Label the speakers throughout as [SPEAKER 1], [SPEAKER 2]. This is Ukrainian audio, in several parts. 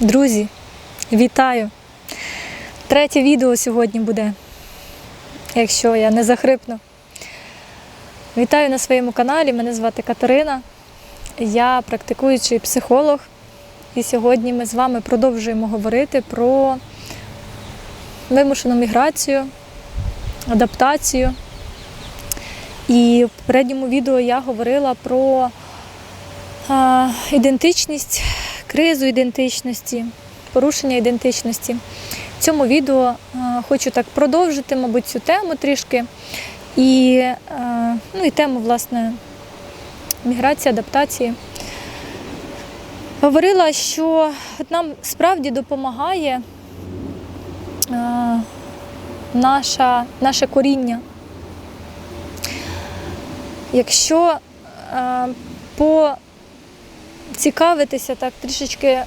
[SPEAKER 1] Друзі, вітаю! Третє відео сьогодні буде, якщо я не захрипну. Вітаю на своєму каналі. Мене звати Катерина. Я практикуючий психолог. І сьогодні ми з вами продовжуємо говорити про вимушену міграцію, адаптацію. І в попередньому відео я говорила про а, ідентичність, кризу ідентичності, порушення ідентичності. В цьому відео хочу так продовжити, мабуть, цю тему трішки. І, ну, і тему, власне, міграції, адаптації. Говорила, що нам справді допомагає наша, наше коріння. Якщо е, поцікавитися так трішечки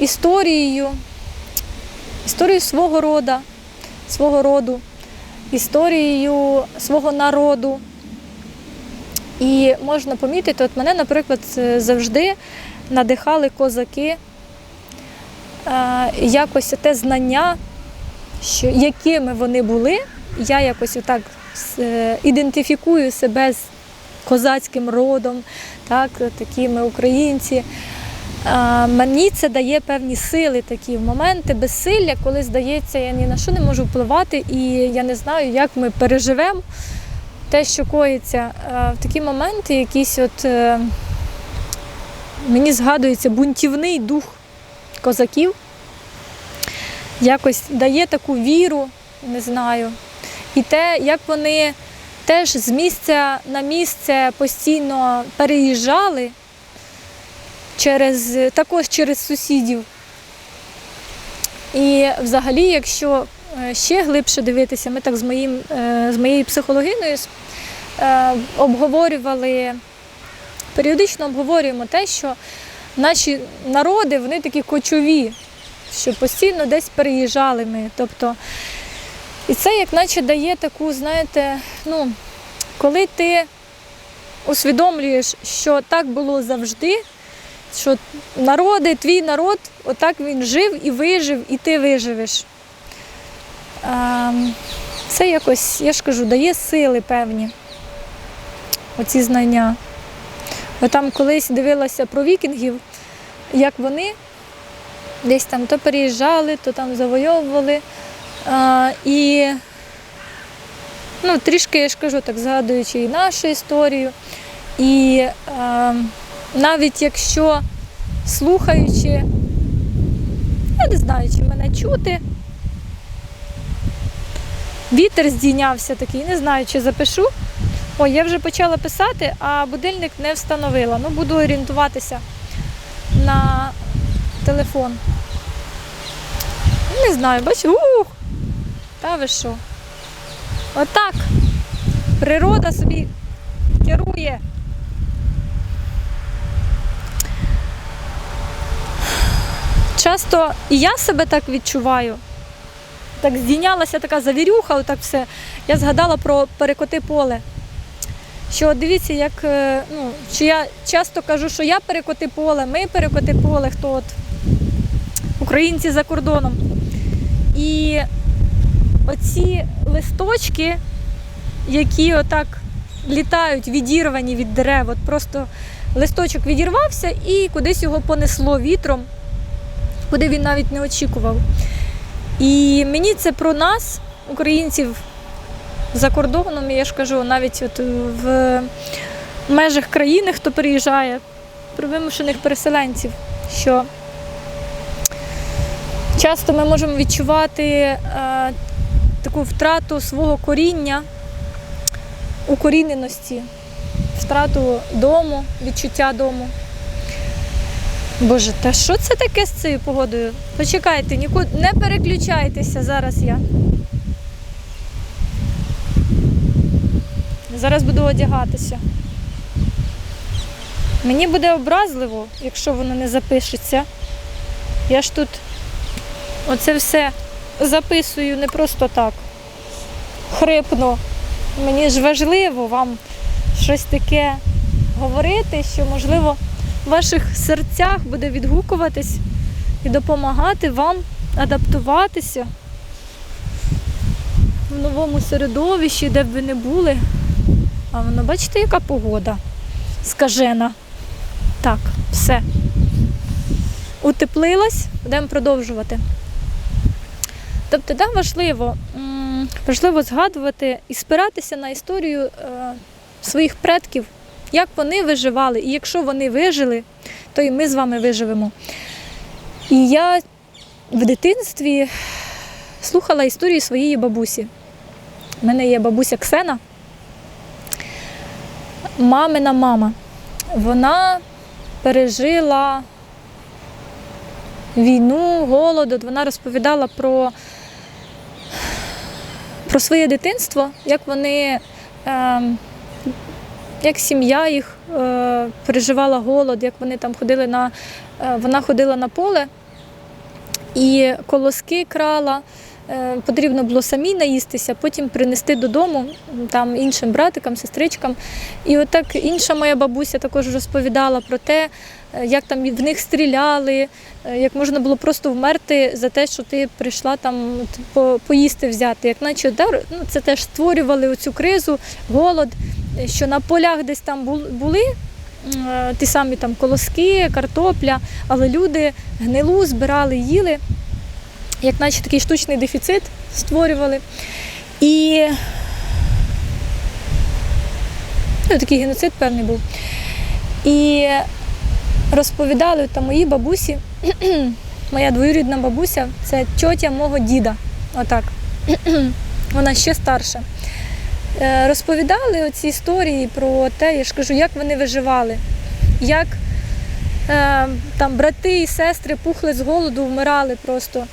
[SPEAKER 1] історією, історією свого рода, свого роду, історією свого народу. І можна помітити, от мене, наприклад, завжди надихали козаки, е, якось те знання, що якими вони були, я якось отак е, ідентифікую себе з козацьким родом, так, такі ми українці. Мені це дає певні сили, такі моменти безсилля, коли здається, я ні на що не можу впливати, і я не знаю, як ми переживемо те, що коїться. В такі моменти якісь от е, мені згадується бунтівний дух козаків, якось дає таку віру, не знаю. І те, як вони теж з місця на місце постійно переїжджали через, також через сусідів. І взагалі, якщо е, ще глибше дивитися, ми так з, моїм, е, з моєю психологиною е, обговорювали, періодично обговорюємо те, що наші народи вони такі кочові, що постійно десь переїжджали ми. Тобто і це як наче дає таку, знаєте, ну, коли ти усвідомлюєш, що так було завжди, що народи, твій народ, отак він жив і вижив, і ти виживеш. Це якось, я ж кажу, дає сили певні, оці знання. Бо там колись дивилася про вікінгів, як вони десь там то переїжджали, то там завойовували. А, І ну, трішки, я ж кажу, так згадуючи і нашу історію. І а, навіть якщо слухаючи, я не знаю, чи мене чути, вітер здійнявся такий, не знаю, чи запишу. Ой, я вже почала писати, а будильник не встановила. Ну, буду орієнтуватися на телефон. Не знаю, бачу, ух! Та ви що? Отак. Природа собі керує. Часто і я себе так відчуваю. Так здійнялася така завірюха, отак все. Я згадала про перекоти поле. Що дивіться, як е, ну, що я часто кажу, що я перекоти поле, ми перекоти поле, хто от українці за кордоном. І оці листочки, які отак літають, відірвані від дерев, от просто листочок відірвався і кудись його понесло вітром, куди він навіть не очікував. І мені це про нас, українців за кордоном, я ж кажу, навіть от в межах країни, хто переїжджає, про вимушених переселенців, що часто ми можемо відчувати е, таку втрату свого коріння, укоріненості, втрату дому, відчуття дому. Боже, та що це таке з цією погодою? Почекайте, нікуди не переключайтеся зараз я. Зараз буду одягатися. Мені буде образливо, якщо воно не запишеться. Я ж тут оце все записую не просто так. Хрипну. Мені ж важливо вам щось таке говорити, що, можливо, в ваших серцях буде відгукуватись і допомагати вам адаптуватися в новому середовищі, де б ви не були. А воно, бачите, яка погода скажена. Так, все. Утеплилась, будемо продовжувати. Тобто, да, важливо, важливо згадувати і спиратися на історію е, своїх предків, як вони виживали. І якщо вони вижили, то і ми з вами виживемо. І я в дитинстві слухала історії своєї бабусі. У мене є бабуся Ксена, мамина мама. Вона пережила війну, голод. Вона розповідала про, про своє дитинство, як вони, е, як сім'я їх е, переживала голод, як вони там ходили на е, вона ходила на поле і колоски крала. Е, Потрібно було самі наїстися, потім принести додому там іншим братикам, сестричкам. І отак інша моя бабуся також розповідала про те, е, як там в них стріляли, е, як можна було просто вмерти за те, що ти прийшла там по- поїсти взяти. Як наче да, ну, це теж створювали оцю кризу, голод, що на полях десь там були. Ті самі там колоски, картопля, але люди гнилу збирали, їли як наче такий штучний дефіцит створювали. І ну, такий геноцид певний був. І розповідали там мої бабусі, моя двоюрідна бабуся, це тьотя мого діда. Отак. Вона ще старша. Е, Розповідали оці історії про те, я ж кажу, як вони виживали, як е, там брати і сестри пухли з голоду, вмирали просто.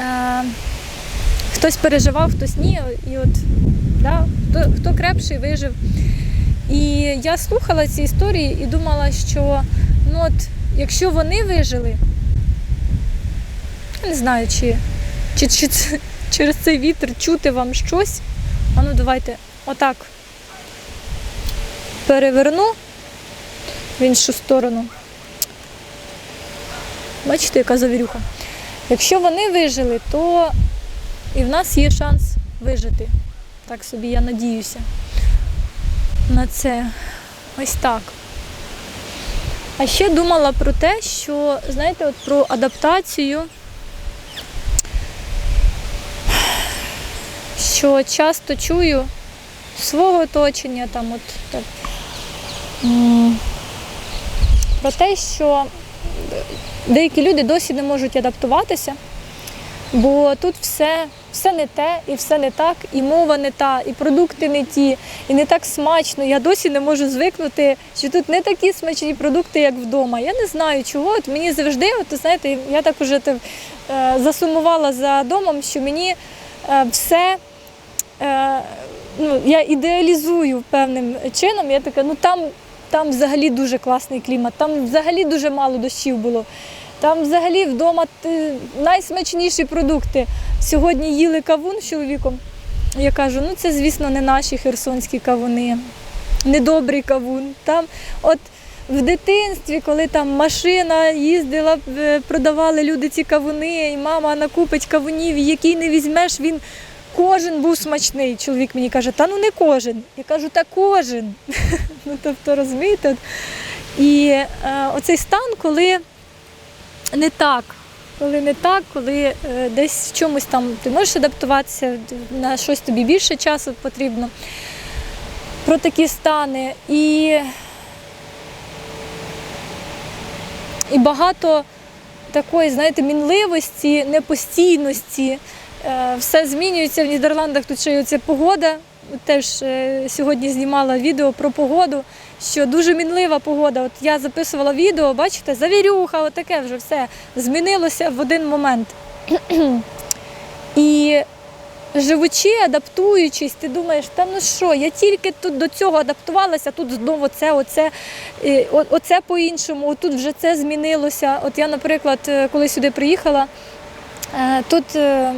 [SPEAKER 1] Е, хтось переживав, хтось ні. І от, да, хто, хто крепший вижив. І я слухала ці історії і думала, що ну от, якщо вони вижили, не знаю, чи, чи, чи через цей вітер чути вам щось. А ну давайте отак переверну в іншу сторону. Бачите, яка завірюха. Якщо вони вижили, то і в нас є шанс вижити. Так собі я надіюся на це. Ось так. А ще думала про те, що, знаєте, от про адаптацію, що часто чую свого оточення там от так, про те, що деякі люди досі не можуть адаптуватися, бо тут все, все не те і все не так, і мова не та, і продукти не ті, і не так смачно. Я досі не можу звикнути, що тут не такі смачні продукти, як вдома. Я не знаю чого. От мені завжди, от знаєте, я так уже е, засумувала за домом, що мені е, все. Е, ну, я ідеалізую певним чином. Я така, ну там, там взагалі дуже класний клімат, там взагалі дуже мало дощів було. Там взагалі вдома найсмачніші продукти. Сьогодні їли кавун з чоловіком. Я кажу, ну це, звісно, не наші херсонські кавуни, недобрий кавун. Там, от в дитинстві, коли там машина їздила, е, продавали люди ці кавуни, і мама накупить кавунів, який не візьмеш, він кожен був смачний. Чоловік мені каже, та ну не кожен. Я кажу, та кожен. ну, тобто, розумієте? І е, оцей стан, коли не так. Коли не так, коли е, десь в чомусь там ти можеш адаптуватися, на щось тобі більше часу потрібно. Про такі стани. І, і багато такої, знаєте, мінливості, непостійності. Е, Все змінюється в Нідерландах. Тут ще й оця погода. Теж е, сьогодні знімала відео про погоду, що дуже мінлива погода. От я записувала відео, бачите, завірюха, отаке вже все змінилося в один момент. І живучи, адаптуючись, ти думаєш, та ну що, я тільки тут до цього адаптувалася, тут знову це, оце, оце по-іншому, тут вже це змінилося. От я, наприклад, е, коли сюди приїхала, е, тут е,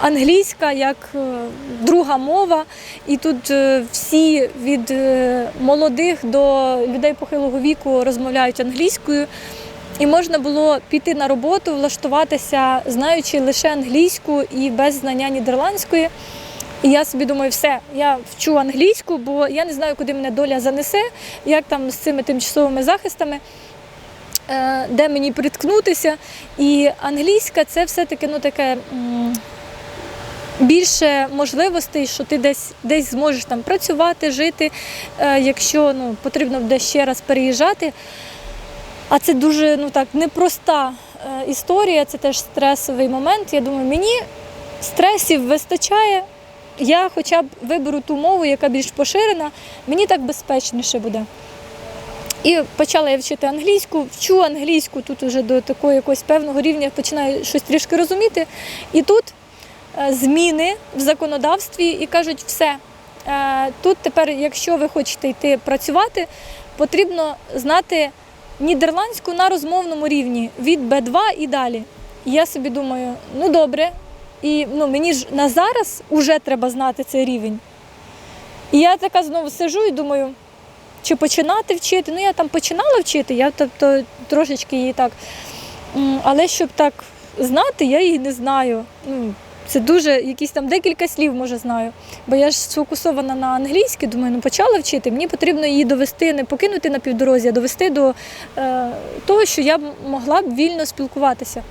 [SPEAKER 1] англійська як е, друга мова, і тут е, всі від е, молодих до людей похилого віку розмовляють англійською. І можна було піти на роботу, влаштуватися, знаючи лише англійську і без знання нідерландської. І я собі думаю, все, я вчу англійську, бо я не знаю, куди мене доля занесе, як там з цими тимчасовими захистами, де мені приткнутися. І англійська це все-таки ну, таке. Більше можливостей, що ти десь десь зможеш там працювати, жити, е, якщо ну, потрібно буде ще раз переїжджати. А це дуже ну так непроста е, історія, це теж стресовий момент. Я думаю, мені стресів вистачає. Я хоча б виберу ту мову, яка більш поширена, мені так безпечніше буде. І почала я вчити англійську, вчу англійську тут уже до такого якогось певного рівня починаю щось трішки розуміти. І тут зміни в законодавстві і кажуть, все. е, Тут тепер, якщо ви хочете йти працювати, потрібно знати нідерландську на розмовному рівні від Б2 і далі. І я собі думаю, ну добре, і ну, мені ж на зараз вже треба знати цей рівень. І я така знову сижу і думаю, чи починати вчити. Ну, я там починала вчити, я тобто трошечки її так. Але щоб так знати, я її не знаю. Це дуже якісь там декілька слів, може, знаю. Бо я ж сфокусована на англійській, думаю, ну почала вчити. Мені потрібно її довести, не покинути на півдорозі, а довести до е, того, що я могла б вільно спілкуватися.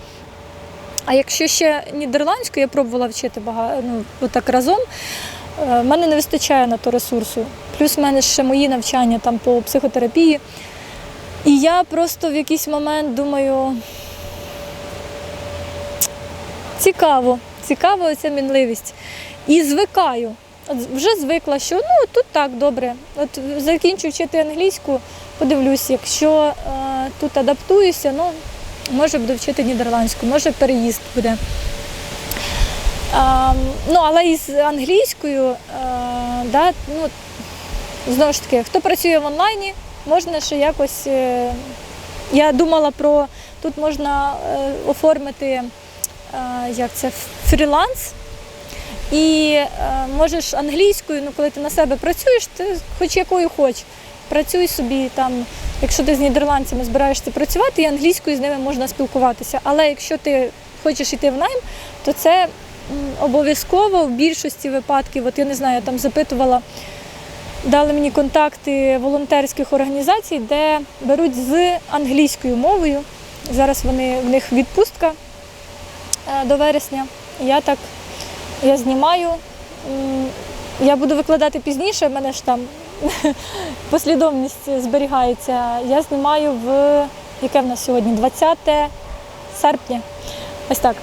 [SPEAKER 1] А якщо ще нідерландську, я пробувала вчити багато, ну, отак разом, в мене не вистачає на то ресурсу. Плюс в мене ще мої навчання там по психотерапії. І я просто в якийсь момент думаю, цікаво, цікава ця мінливість. І звикаю. От вже звикла, що ну тут так добре. От закінчу вчити англійську, подивлюсь, якщо е, тут адаптуюся, ну може буду вчити нідерландську, може переїзд буде. А, ну, але із англійською, а, да, ну, знову ж таки, хто працює в онлайні, можна ще якось. е, Я думала про тут можна е, оформити е, як це, фріланс. І е, можеш англійською, ну коли ти на себе працюєш, ти хоч якою хоч. Працюй собі там, якщо ти з нідерландцями збираєшся працювати, і англійською з ними можна спілкуватися. Але якщо ти хочеш йти в найм, то це обов'язково в більшості випадків, от я не знаю, я там запитувала, дали мені контакти волонтерських організацій, де беруть з англійською мовою. Зараз вони в них відпустка до вересня. Я так я знімаю. Я буду викладати пізніше, в мене ж там послідовність зберігається. Я знімаю в яке в нас сьогодні? 20 серпня. Ось так.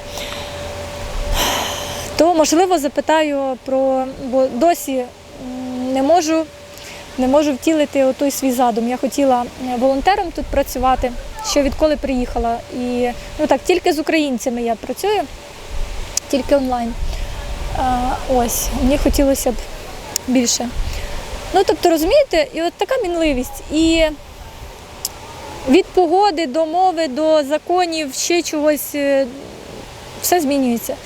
[SPEAKER 1] То можливо запитаю про, бо досі не можу, не можу втілити той свій задум. Я хотіла е, волонтером тут працювати, ще відколи приїхала. І ну так, тільки з українцями я працюю, тільки онлайн. А, ось, мені хотілося б більше. Ну, тобто, розумієте, і от така мінливість. І від погоди до мови, до законів, ще чогось, е, все змінюється.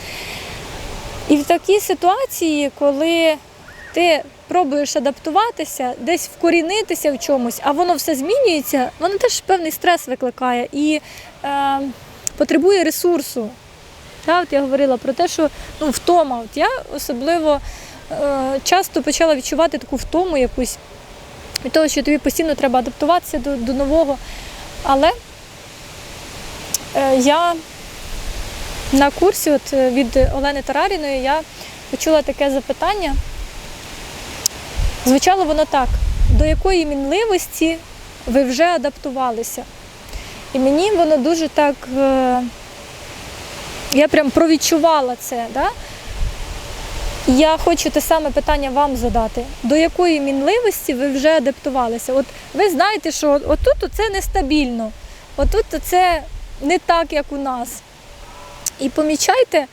[SPEAKER 1] І в такій ситуації, коли ти пробуєш адаптуватися, десь вкорінитися в чомусь, а воно все змінюється, воно теж певний стрес викликає і е, потребує ресурсу. Та, от я говорила про те, що ну, втома. От я особливо е, часто почала відчувати таку втому якусь від того, що тобі постійно треба адаптуватися до, до нового. Але е, я на курсі от, від Олени Тараріної я почула таке запитання. Звучало воно так: до якої мінливості ви вже адаптувалися? І мені воно дуже так. Е, я прям провідчувала це. Да? Я хочу те саме питання вам задати. До якої мінливості ви вже адаптувалися? От ви знаєте, що отут це нестабільно, отут це не так, як у нас. І помічайте, е,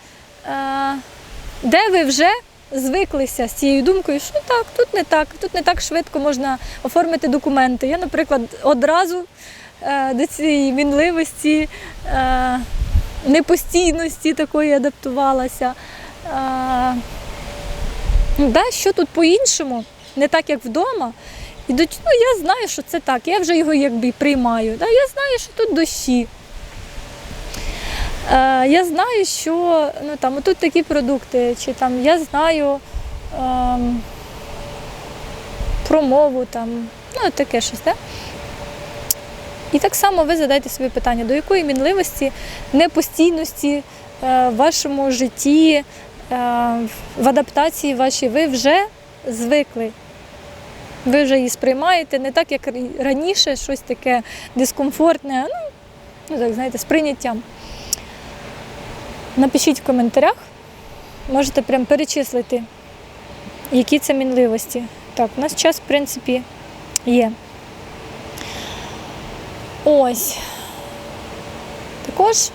[SPEAKER 1] де ви вже звиклися з цією думкою, що так, тут не так, тут не так швидко можна оформити документи. Я, наприклад, одразу е, до цієї мінливості. е, непостійності такої адаптувалася. А, ну, да, що тут по-іншому, не так як вдома. Ідуть, ну я знаю, що це так, я вже його якби приймаю. Да? Я знаю, що тут дощі. Е, я знаю, що ну, там, тут такі продукти, чи там я знаю ем, про мову, там, ну таке щось. Да? І так само ви задайте собі питання, до якої мінливості, непостійності е, в вашому житті, е, в адаптації вашій ви вже звикли. Ви вже її сприймаєте не так, як раніше, щось таке дискомфортне, ну, ну так, знаєте, з прийняттям. Напишіть в коментарях, можете прям перечислити, які це мінливості. Так, у нас час, в принципі, є. Ось. Також,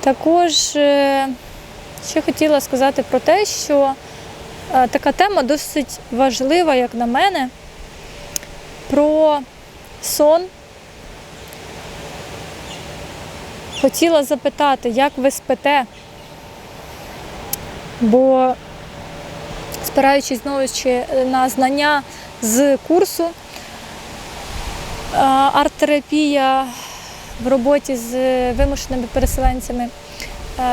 [SPEAKER 1] також е, ще хотіла сказати про те, що е, така тема досить важлива, як на мене, про сон. Хотіла запитати, як ви спите, бо спираючись знову ще на знання з курсу, арт-терапія в роботі з вимушеними переселенцями,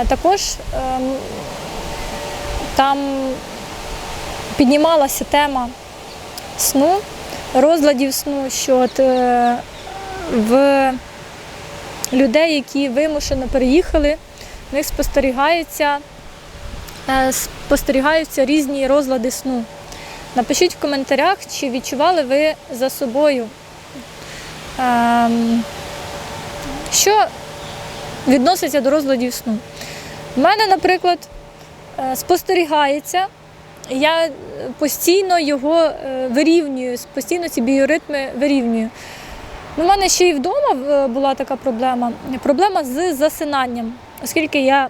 [SPEAKER 1] також ем, там піднімалася тема сну, розладів сну, що от е, в людей, які вимушено переїхали, в них спостерігаються, е, спостерігаються різні розлади сну. Напишіть в коментарях, чи відчували ви за собою, ем, що відноситься до розладів сну. У мене, наприклад, е, спостерігається, я постійно його е, вирівнюю, постійно ці біоритми вирівнюю. У мене ще й вдома е, була така проблема. Проблема з засинанням, оскільки я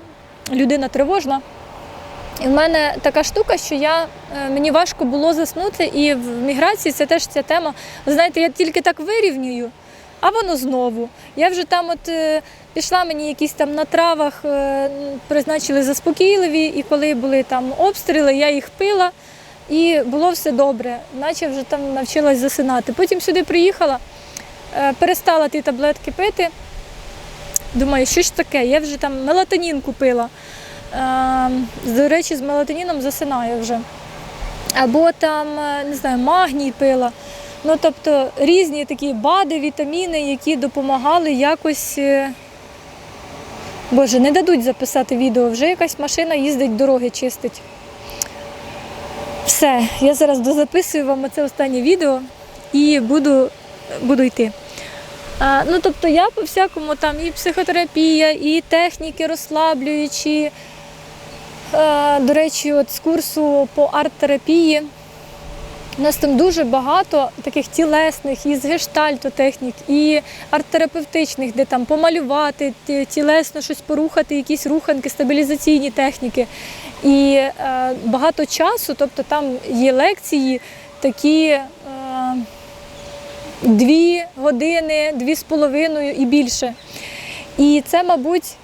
[SPEAKER 1] людина тривожна. І в мене така штука, що я, е, мені важко було заснути, і в міграції це теж ця тема. Ви знаєте, я тільки так вирівнюю, а воно знову. Я вже там от е, пішла, мені якісь там на травах призначили заспокійливі, і коли були там обстріли, я їх пила, і було все добре, наче вже там навчилась засинати. Потім сюди приїхала. Е, перестала ті таблетки пити. Думаю, що ж таке? Я вже там мелатонін купила. Е, До речі, з мелатоніном засинаю вже. Або там, е, не знаю, магній пила. Ну, тобто різні такі бади, вітаміни, які допомагали якось. Боже, не дадуть записати відео, вже якась машина їздить, дороги чистить. Все, я зараз дозаписую вам це останнє відео і буду буду йти. А, ну, тобто я по всякому там і психотерапія, і техніки розслаблюючі. А, до речі, от з курсу по арт-терапії у нас там дуже багато таких тілесних, і з гештальту технік, і арт-терапевтичних, де там помалювати, тілесно щось порухати, якісь руханки, стабілізаційні техніки. І е, багато часу, тобто там є лекції такі. Дві години, дві з половиною і більше. І це, мабуть,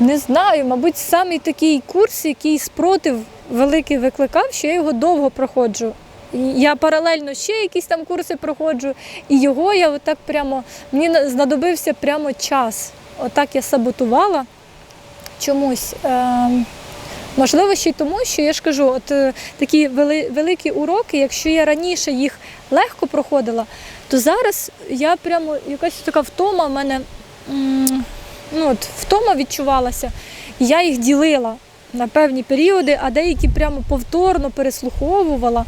[SPEAKER 1] не знаю, мабуть, самий такий курс, який спротив великий викликав, що я його довго проходжу. Я паралельно ще якісь там курси проходжу, і його я отак прямо мені знадобився прямо час. Отак я саботувала чомусь. Ем, Можливо, ще й тому, що я ж кажу, от е, такі вели, великі уроки, якщо я раніше їх легко проходила, то зараз я прямо якась така втома в мене ну, от, втома відчувалася. І я їх ділила на певні періоди, а деякі прямо повторно переслуховувала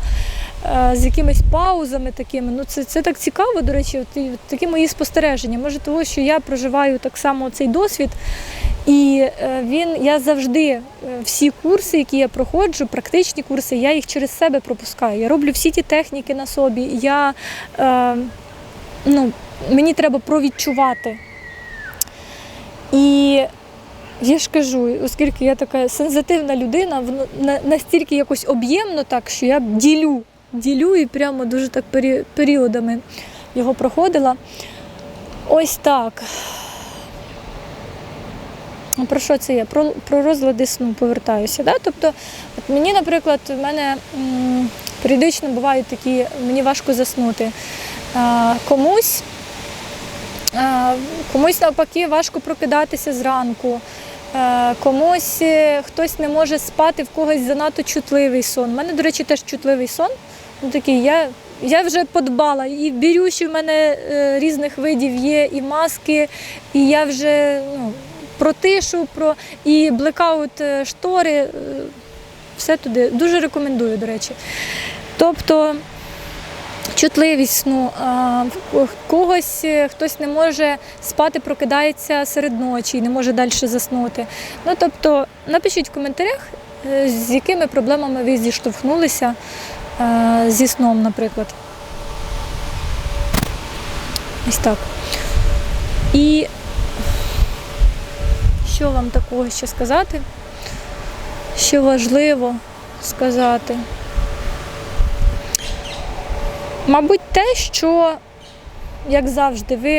[SPEAKER 1] е, з якимись паузами такими. Ну, це, це так цікаво, до речі, такі мої спостереження. Може, того, що я проживаю так само цей досвід. І е, він, я завжди е, всі курси, які я проходжу, практичні курси, я їх через себе пропускаю. Я роблю всі ті техніки на собі. Я, е, ну, мені треба провідчувати. І я ж кажу, оскільки я така сензитивна людина, настільки якось об'ємно так, що я ділю, ділю і прямо дуже так періодами його проходила. Ось так. Ну, Про що це є? Про, про розлади сну повертаюся. Да? Тобто, от мені, наприклад, в мене м, Періодично бувають такі, мені важко заснути. А, комусь, а, комусь навпаки важко прокидатися зранку. Комусь е, хтось не може спати, в когось занадто чутливий сон. У мене, до речі, теж чутливий сон. Ну, такий, я, я вже подбала. І бірюші в мене е, різних видів є, і маски, і я вже ну, про тишу, про і блекаут е, штори. е, Все туди. Дуже рекомендую, до речі. Тобто чутливість сну. когось е, хтось не може спати, прокидається серед ночі і не може далі заснути. Ну тобто, напишіть в коментарях, з якими проблемами ви зіштовхнулися зі сном, наприклад. Ось так. І що вам такого ще сказати? Що важливо сказати? Мабуть, те, що, як завжди, ви